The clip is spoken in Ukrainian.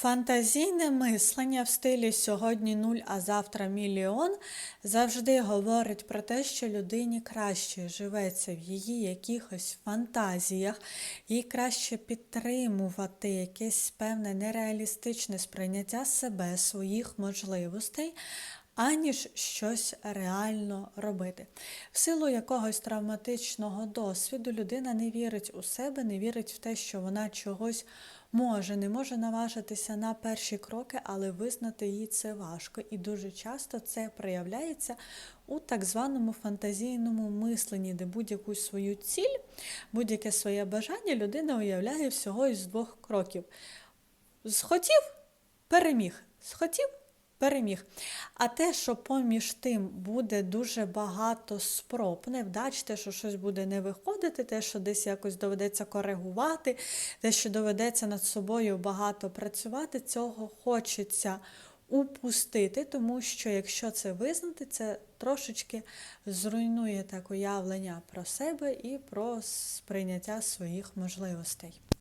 Фантазійне мислення в стилі сьогодні нуль, а завтра мільйон завжди говорить про те, що людині краще живеться в її якихось фантазіях, їй краще підтримувати якесь певне нереалістичне сприйняття себе, своїх можливостей. Аніж щось реально робити. В силу якогось травматичного досвіду людина не вірить у себе, не вірить в те, що вона чогось може, не може наважитися на перші кроки, але визнати їй це важко. І дуже часто це проявляється у так званому фантазійному мисленні, де будь-яку свою ціль, будь-яке своє бажання людина уявляє всього із двох кроків. Схотів переміг. Схотів переміг. А те, що поміж тим буде дуже багато спроб, невдач, те, що щось буде не виходити, те, що десь якось доведеться коригувати, те, що доведеться над собою багато працювати, цього хочеться упустити, тому що якщо це визнати, це трошечки зруйнує так уявлення про себе і про сприйняття своїх можливостей.